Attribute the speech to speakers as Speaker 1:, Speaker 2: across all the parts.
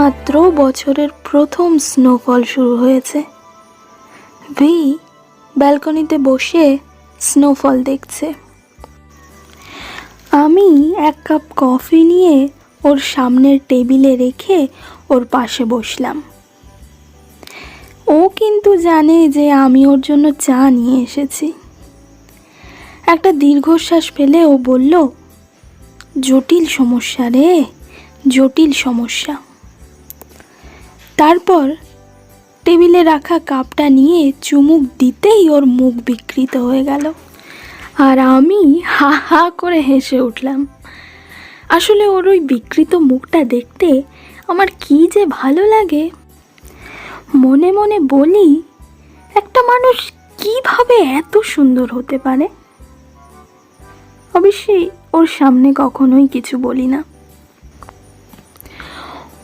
Speaker 1: মাত্র বছরের প্রথম স্নোফল শুরু হয়েছে। ভি ব্যালকনিতে বসে স্নোফল দেখছে। আমি এক কাপ কফি নিয়ে ওর সামনের টেবিলে রেখে ওর পাশে বসলাম। ও কিন্তু জানে যে আমি ওর জন্য চা নিয়ে এসেছি। একটা দীর্ঘশ্বাস ফেলে ও বলল, জটিল সমস্যা রে, জটিল সমস্যা। তারপর টেবিলে রাখা কাপটা নিয়ে চুমুক দিতেই ওর মুখ বিকৃত হয়ে গেল। আর আমি হা হা করে হেসে উঠলাম। আসলে ওর ওই বিকৃত মুখটা দেখতে আমার কি যে ভালো লাগে। মনে মনে বলি, একটা মানুষ কীভাবে এত সুন্দর হতে পারে? অবশ্যই ওর সামনে কখনোই কিছু বলি না।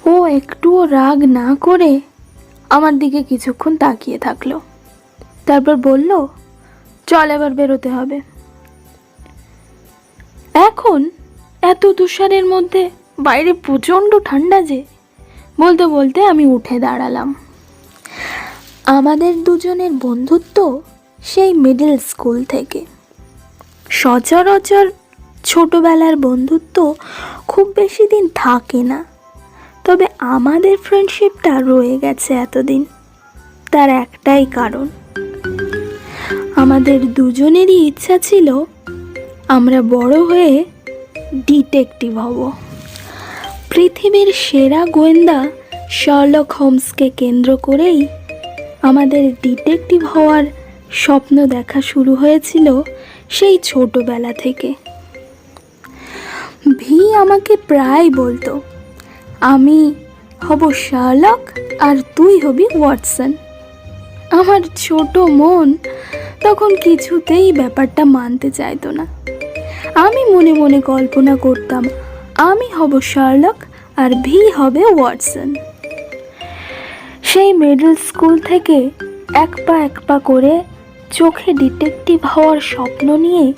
Speaker 1: ও একটুও রাগ না করে আমার দিকে কিছুক্ষণ তাকিয়ে থাকল। তারপর বলল, চল এবার বেরোতে হবে। এখন এত তুষারের মধ্যে বাইরে প্রচণ্ড ঠান্ডা যে? বলতে বলতে আমি উঠে দাঁড়ালাম। আমাদের দুজনের বন্ধুত্ব সেই মিডল স্কুল থেকে। সচরাচর ছোটবেলার বন্ধুত্ব খুব বেশি দিন থাকে না। তবে আমাদের ফ্রেন্ডশিপটা রয়ে গেছে এতদিন। তার একটাই কারণ। আমাদের দুজনেরই ইচ্ছা ছিল আমরা বড় হয়ে ডিটেকটিভ হব। পৃথিবীর সেরা গোয়েন্দা শার্লক হোমসকে কেন্দ্র করেই আমাদের ডিটেকটিভ হওয়ার স্বপ্ন দেখা শুরু হয়েছিল সেই ছোটবেলা থেকে। ভি আমাকে প্রায় বলতো আমি হব শার্লক আর তুই হবি ওয়াটসন। আমার ছোট মন তখন কিছুতেই ব্যাপারটা মানতে চাইতো না। আমি মনে মনে কল্পনা করতাম, আমি হব শার্লক আর ভি হবে ওয়াটসন। সেই মিডল স্কুল থেকে এক পা এক পা করে চোখে ডিটেকটিভ হওয়ার স্বপ্ন নিয়ে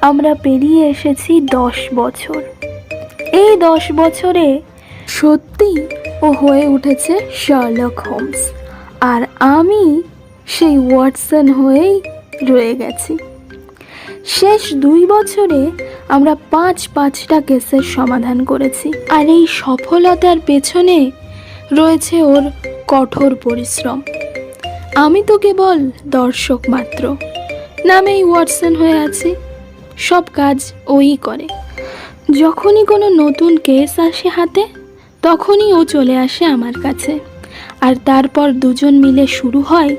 Speaker 1: আমরা পেরিয়ে এসেছি দশ বছর। এই দশ বছরে সত্যি ও হয়ে উঠেছে শার্লক হোমস। আর আমি সেই ওয়াটসন হয়েই রয়ে গেছি। শেষ দুই বছরে আমরা পাঁচ পাঁচটা কেসের সমাধান করেছি। আর এই সফলতার পেছনে রয়েছে ওর কঠোর পরিশ্রম। আমি তো কেবল দর্শক মাত্র। নামেই ওয়াটসন হয়ে আছি। সব কাজ ওই করে। যখনই কোনো নতুন কেস আসে হাতে তখনই ও চলে আসে আমার কাছে। আর তারপর দুজন মিলে শুরু হয়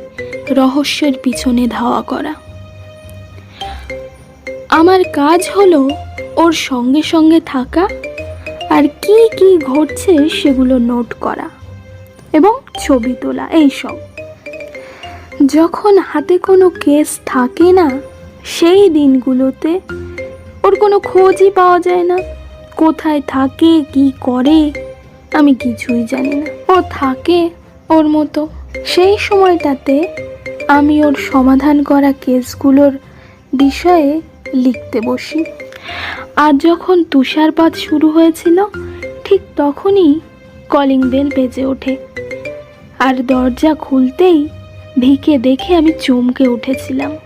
Speaker 1: রহস্যের পিছনে ধাওয়া করা। আমার কাজ হলো ওর সঙ্গে সঙ্গে থাকা আর কি কি ঘটছে সেগুলো নোট করা এবং ছবি তোলা, এইসব। যখন হাতে কোনো কেস থাকে না, সেই দিনগুলোতে ওর কোনো খোঁজই পাওয়া যায় না। কোথায় থাকে, কি করে আমি কিছুই জানি না। ও থাকে ওর মতো। সেই সময়টাতে আমি ওর সমাধান করা কেসগুলোর বিষয়ে লিখতে বসি। আর যখন তুষারপাত শুরু হয়েছিল, ঠিক তখনই কলিং বেল বেজে ওঠে। আর দরজা খুলতেই ভিকে দেখে আমি চমকে উঠেছিলাম।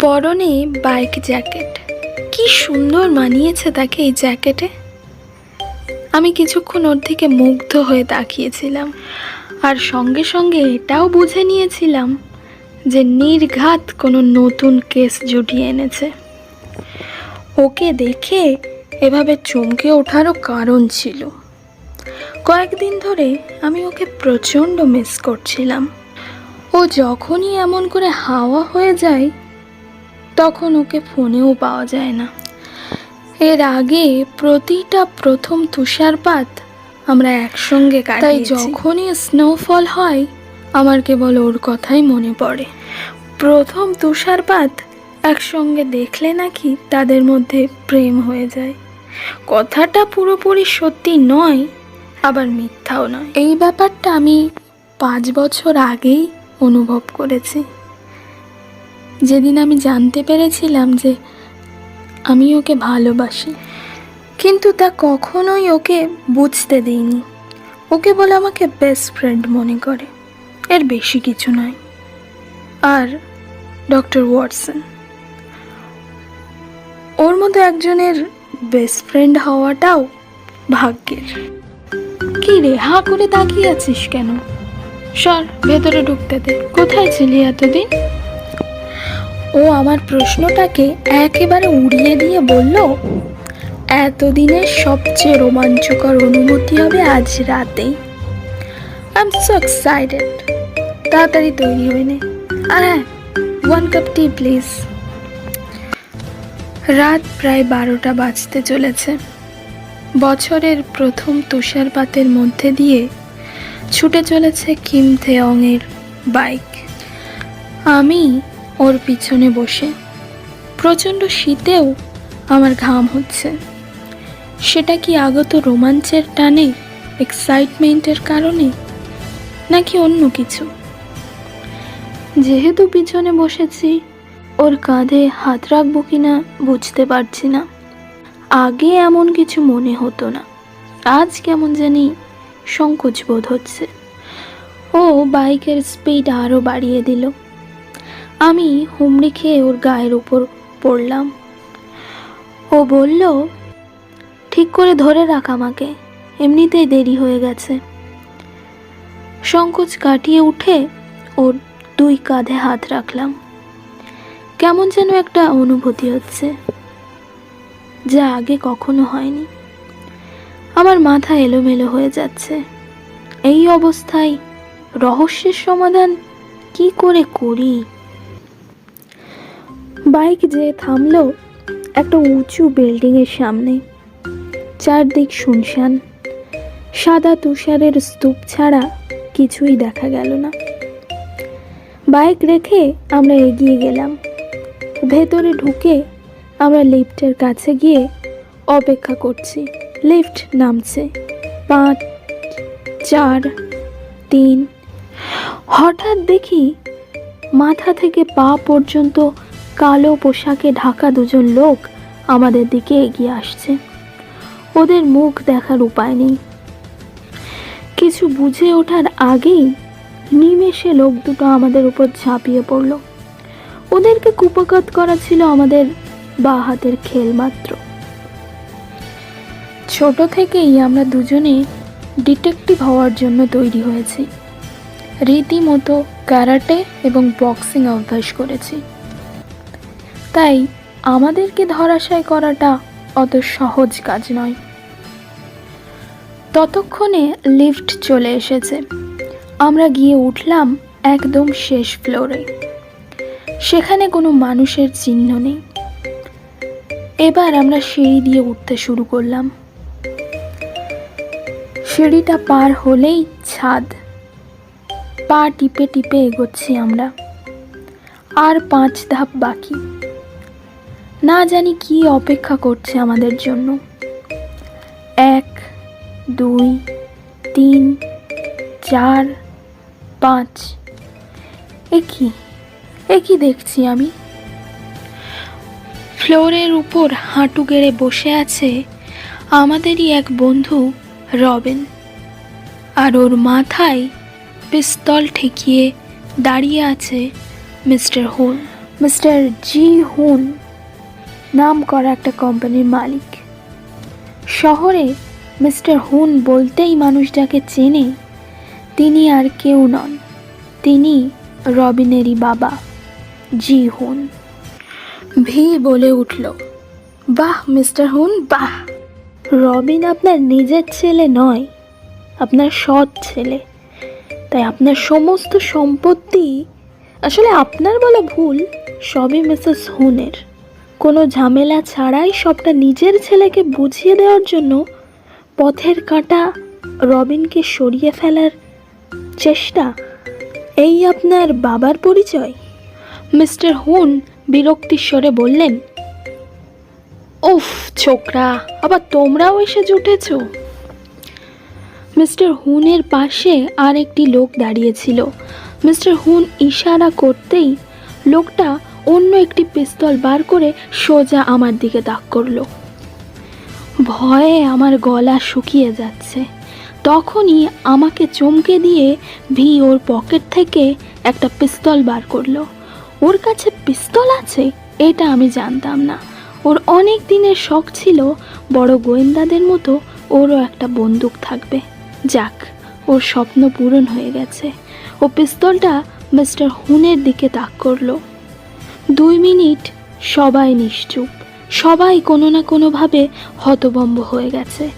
Speaker 1: পরনে বাইক জ্যাকেট। কি সুন্দর মানিয়েছে তাকে এই জ্যাকেটে। আমি কিছুক্ষণ ওর দিকে মুগ্ধ হয়ে তাকিয়েছিলাম। আর সঙ্গে সঙ্গে এটাও বুঝে নিয়েছিলাম যে নির্ঘাত কোনো নতুন কেস জুটিয়ে এনেছে। ওকে দেখে এভাবে চমকে ওঠারও কারণ ছিল। কয়েকদিন ধরে আমি ওকে প্রচণ্ড মিস করছিলাম। ও যখনই এমন করে হাওয়া হয়ে যায়, তখন ওকে ফোনেও পাওয়া যায় না। এর আগে প্রতিটা প্রথম তুষারপাত আমরা একসঙ্গে তাই যখনই স্নোফল হয় আমার কেবল ওর কথাই মনে পড়ে। প্রথম তুষারপাত একসঙ্গে দেখলে নাকি তাদের মধ্যে প্রেম হয়ে যায়। কথাটা পুরোপুরি সত্যি নয় আবার মিথ্যাও নয়। এই ব্যাপারটা আমি পাঁচ বছর আগেই অনুভব করেছি। যেদিন আমি জানতে পেরেছিলাম যে আমি ওকে ভালোবাসি। কিন্তু তা কখনোই ওকে বুঝতে দিইনি। ওকে বলে আমাকে বেস্ট ফ্রেন্ড মনে করে। এর বেশি কিছু নয়। আর ডক্টর ওয়াটসন, ওর মতো একজনের বেস্ট ফ্রেন্ড হওয়াটাও ভাগ্যের। কি রে, হা করে তাকিয়ে আছিস কেন? সর, ভেতরে ঢুকতে দে। কোথায় ছিলি এতদিন? ও আমার প্রশ্নটাকে একেবারে উড়িয়ে দিয়ে বলল, এতদিনের সবচেয়ে রোমাঞ্চকর অনুভূতি হবে আজ রাতেই আই সো এক্সাইটেড তাড়াতাড়ি তৈরি হয়ে নে। আর হ্যাঁ ওয়ান কাপ টি প্লিজ রাত প্রায় বারোটা বাজতে চলেছে। বছরের প্রথম তুষারপাতের মধ্যে দিয়ে ছুটে চলেছে কিম থেয়ংয়ের বাইক। আমি ওর পিছনে বসে। প্রচণ্ড শীতেও আমার ঘাম হচ্ছে। সেটা কি আগত রোমাঞ্চের টানে এক্সাইটমেন্টের কারণে, নাকি অন্য কিছু? যেহেতু পিছনে বসেছি, ওর কাঁধে হাত রাখব কিনা বুঝতে পারছি না। আগে এমন কিছু মনে হতো না। আজ কেমন জানি সংকোচ বোধ হচ্ছে। ও বাইকের স্পিড আরও বাড়িয়ে দিল। আমি হুমড়ি খেয়ে ওর গায়ের উপর পড়লাম। ও বলল, ঠিক করে ধরে রাখ আমাকে, এমনিতেই দেরি হয়ে গেছে। সংকোচ কাটিয়ে উঠে ওর দুই কাঁধে হাত রাখলাম। কেমন যেন একটা অনুভূতি হচ্ছে, যা আগে কখনো হয়নি। আমার মাথা এলোমেলো হয়ে যাচ্ছে। এই অবস্থায় রহস্যের সমাধান কি করে করি? বাইক যে থামলো একটা উঁচু বিল্ডিংয়ের সামনে। চারদিক শুনশান। সাদা তুষারের স্তূপ ছাড়া কিছুই দেখা গেল না। বাইক রেখে আমরা এগিয়ে গেলাম। ভেতরে ঢুকে আমরা লিফটের কাছে গিয়ে অপেক্ষা করছি। লিফট নামছে। পাঁচ, চার, তিন। হঠাৎ দেখি মাথা থেকে পা পর্যন্ত কালো পোশাকে ঢাকা দুজন লোক আমাদের দিকে এগিয়ে আসছে। ওদের মুখ দেখার উপায় নেই। কিছু বুঝে ওঠার আগেই নিমেষে লোক দুটো আমাদের উপর ঝাঁপিয়ে পড়ল। ওদেরকে কুপকাত করা ছিল আমাদের বা হাতের খেল মাত্র। ছোট থেকেই আমরা দুজনে ডিটেকটিভ হওয়ার জন্য তৈরি হয়েছি। রীতিমতো ক্যারাটে এবং বক্সিং অভ্যাস করেছি। তাই আমাদেরকে ধরাশায় করাটা অত সহজ কাজ নয়। ততক্ষণে লিফট চলে এসেছে। আমরা গিয়ে উঠলাম একদম শেষ ফ্লোরে। সেখানে কোনো মানুষের চিহ্ন নেই। এবার আমরা সিঁড়ি দিয়ে উঠতে শুরু করলাম। সিঁড়িটা পার হলেই ছাদ। পা টিপে টিপে এগোচ্ছি আমরা। আর পাঁচ ধাপ বাকি। না জানি কি অপেক্ষা করছে আমাদের জন্য। এক, দুই, তিন, চার, পাঁচ। একই একই দেখছি আমি? ফ্লোরের উপর হাঁটু গেড়ে বসে আছে আমাদেরই এক বন্ধু, রবেন। আর ওর মাথায় পিস্তল ঠেকিয়ে দাঁড়িয়ে আছে মিস্টার হুন। মিস্টার জি হুন। নাম করা একটা কোম্পানির মালিক। শহরে মিস্টার হুন বলতেই মানুষ যাকে চেনে, তিনি আর কেউ নন, তিনি রবিনেরই বাবা, জি হুন। ভি বলে উঠল, বাহ, মিস্টার হুন, বাহ। রবিন আপনার নিজের ছেলে নয়, আপনার সৎ ছেলে। তাই আপনার সমস্ত সম্পত্তি, আসলে আপনার বলা ভুল, সবই মিসেস হুনের। কোনো ঝামেলা ছাড়াই সবটা নিজের ছেলেকে বুঝিয়ে দেওয়ার জন্য পথের কাঁটা রবিনকে সরিয়ে ফেলার চেষ্টা। এই আপনার বাবার পরিচয়? মিস্টার হুন বিরক্তির স্বরে বললেন, উফ, ছোকরা, আবার তোমরাও এসে জুটেছ? মিস্টার হুনের পাশে আর একটি লোক দাঁড়িয়েছিল মিস্টার হুন ইশারা করতেই লোকটা অন্য একটি পিস্তল বার করে সোজা আমার দিকে তাক করল। ভয়ে আমার গলা শুকিয়ে যাচ্ছে। তখনই আমাকে চমকে দিয়ে ভি ওর পকেট থেকে একটা পিস্তল বার করল। ওর কাছে পিস্তল আছে? এটা আমি জানতাম না। ওর অনেক দিনের শখ ছিল বড় গোয়েন্দাদের মতো ওরও একটা বন্দুক থাকবে। যাক, ওর স্বপ্ন পূরণ হয়ে গেছে। ও পিস্তলটা মিস্টার হুনের দিকে তাক করল। দুই মিনিট সবাই নিশ্চুপ। সবাই কোনো না কোনোভাবে হতভম্ব হয়ে গেছে।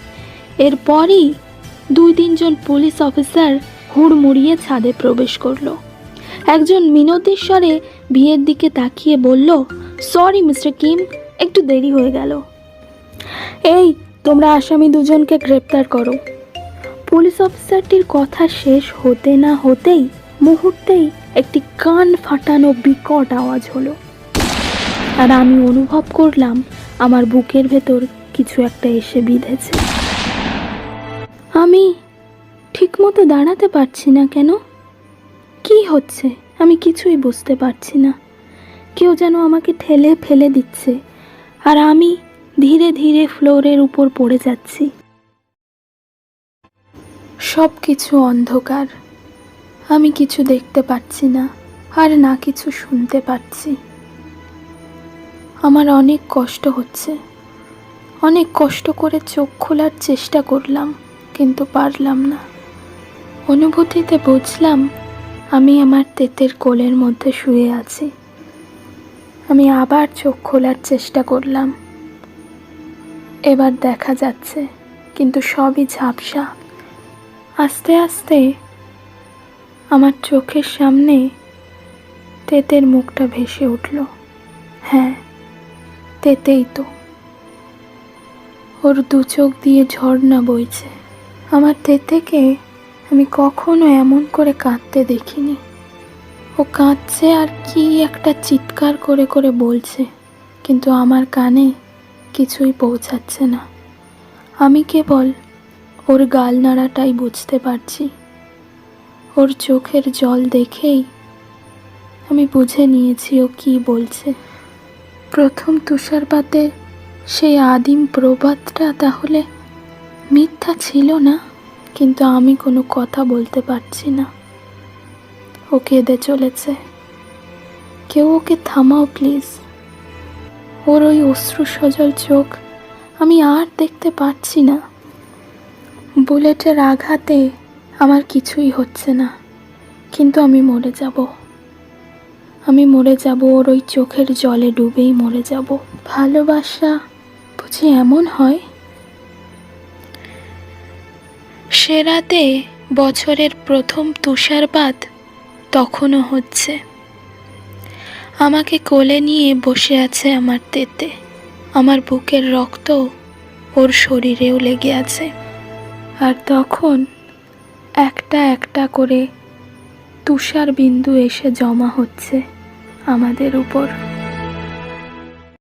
Speaker 1: এরপরই দুই তিনজন পুলিশ অফিসার হুড়মুড়িয়ে ছাদে প্রবেশ করল। একজন মিনতির স্বরে বিয়ের দিকে তাকিয়ে বলল সরি মিস্টার কিম একটু দেরি হয়ে গেল। এই, তোমরা আসামি দুজনকে গ্রেপ্তার করো। পুলিশ অফিসারটির কথা শেষ হতে না হতেই মুহূর্তেই একটি কান ফাটানো বিকট আওয়াজ হলো। আর আমি অনুভব করলাম, আমার বুকের ভেতর কিছু একটা এসে বিঁধেছে। আমি ঠিকমতো দাঁড়াতে পারছি না কেন? কি হচ্ছে? আমি কিছুই বুঝতে পারছি না। কেউ যেন আমাকে ঠেলে ফেলে দিচ্ছে, আর আমি ধীরে ধীরে ফ্লোরের উপর পড়ে যাচ্ছি। সব কিছু অন্ধকার। আমি কিছু দেখতে পাচ্ছি না আর না কিছু শুনতে পাচ্ছি। আমার অনেক কষ্ট হচ্ছে। অনেক কষ্ট করে চোখ খোলার চেষ্টা করলাম, কিন্তু পারলাম না। অনুভূতিতে বুঝলাম আমি আমার তেতের কোলের মধ্যে শুয়ে আছি। আমি আবার চোখ খোলার চেষ্টা করলাম। এবার দেখা যাচ্ছে, কিন্তু সবই ঝাপসা। আস্তে আস্তে আমার চোখের সামনে তেতের মুখটা ভেসে উঠল। হ্যাঁ তেতেই তো। ওর দু চোখ দিয়ে ঝর্ণা বইছে। আমার তেতেকে আমি কখনো এমন করে কাঁদতে দেখিনি। ও কাঁদছে আর কি একটা চিৎকার করে করে বলছে, কিন্তু আমার কানে কিছুই পৌঁছাচ্ছে না। আমি কেবল ওর গাল নাড়াটাই বুঝতে পারছি। ওর চোখের জল দেখেই আমি বুঝে নিয়েছি ও কি বলছে। প্রথম তুষারপাতে সেই আদিম প্রবাদটা তাহলে মিথ্যা ছিল না? কিন্তু আমি কোনো কথা বলতে পারছি না। ও কেঁদে চলেছে। কেউ ওকে থামাও, প্লিজ। ওর ওই অশ্রু সজল চোখ আমি আর দেখতে পাচ্ছি না। বুলেটের আঘাতে আমার কিছুই হচ্ছে না, কিন্তু আমি মরে যাব। আমি মরে যাব, ওর ওই চোখের জলে ডুবেই মরে যাব। ভালোবাসা বুঝি এমন হয়? সে রাতে বছরের প্রথম তুষারপাত তখনও হচ্ছে। আমাকে কোলে নিয়ে বসে আছে আমার তেতে। আমার বুকের রক্ত ওর শরীরেও লেগে আছে। আর তখন একটা একটা করে তুষার বিন্দু এসে জমা হচ্ছে আমাদের উপর।